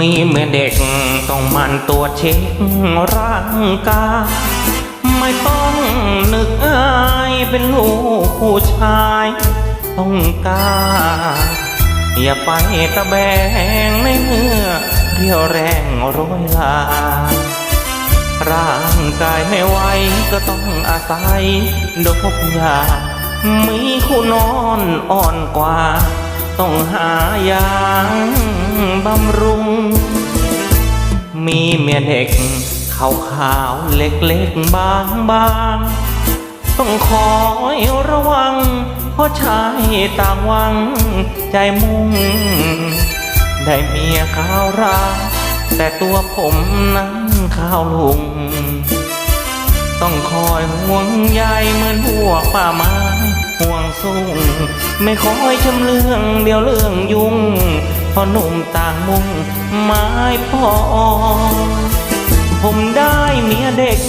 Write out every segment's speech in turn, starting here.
มีเมื่อเด็กต้องมันตัวเช็คร่างกายไม่ต้องนึกอายเป็นลูกผู้ชาย ต้องกล้าอย่าไปตะแบงในเมื่อเรียวแรงโร้อยลา ร่างกายไม่ไหวก็ต้องอาศัยดบยา มีคู่นอนอ่อนกว่า ต้องหายาง บำรุง มีเมียเด็กขาวขาวเล็กๆบางบางต้องคอยระวัง เพราะชายต่างวังใจมุ่ง ได้เมียขาวราแต่ตัวผมนั้นข้าวลุง ต้องคอยห่วงใยเหมือนหัวป่าไม้ห่วงสูงไม่คอยชำเรื่องเดียวเรื่องยุ่ง พอหนุ่มต่างมุ่งไม้พอผมได้เมียเด็ก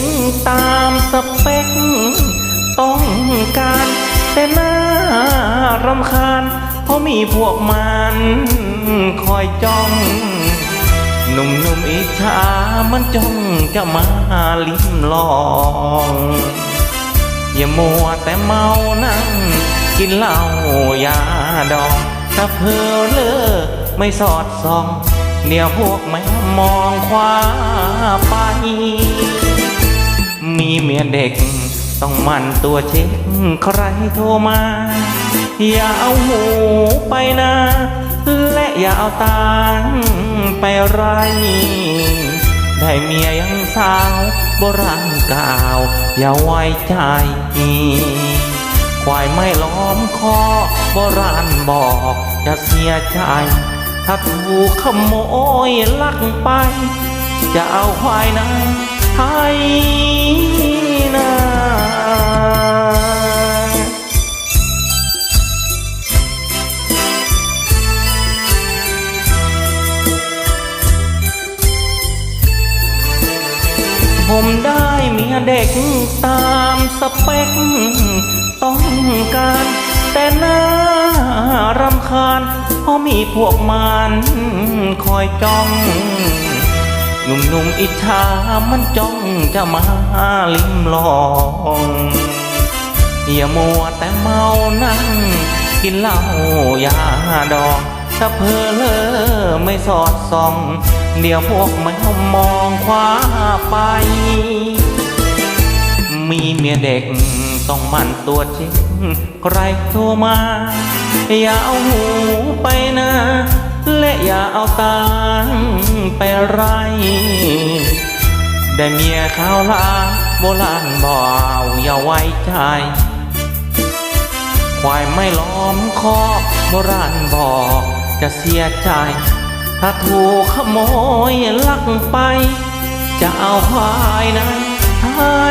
ตามสเปค ต้องการแต่หน้ารำคาญ เพราะมีพวกมันคอยจ้อง หนุ่มๆอิจฉามันจ้องจะมาลิ้มลองอย่ามัวแต่เมานั่ง กินเหล้ายาดองถ้าเพอเลอ ไม่สอดส่องเดี๋ยวพวกแม่มองคว้าไป มีเมียเด็กต้องมันตัวเช็คใครโทรมา อย่าเอาหูไปนะ และอย่าเอาตางไปไรได้เมียยังสาวโบราณกล่าว อย่าไว้ใจควายไม่ล้อมคอโบราณบอกจะเสียใจ ถ้าถูกขโมยลักไป จะเอาควายนั้นให้นาผมได้เมียเด็กตามสเปค ต้องการแต่น่า เพราะมีพวกมันคอยจ้อง หนุ่มๆอิจฉามันจ้องจะมาลิ้มลองอย่ามัวแต่เมานั่ง กินเหล้ายาดองถ้าเพอเลอไม่สอดส่อง เดี๋ยวพวกแมวมองคว้าไป มีเมียเด็กต้องมันตัวจริง ใครโทรมา อย่าเอาหูไปนะ และอย่าเอาตางไปไร ได้เมียข้าวลาโบราณบอกอย่าไว้ใจ ควายไม่ล้อมคอกโบราณบอกจะเสียใจ ถ้าถูกขโมยลักไป จะเอาควายนั้นให้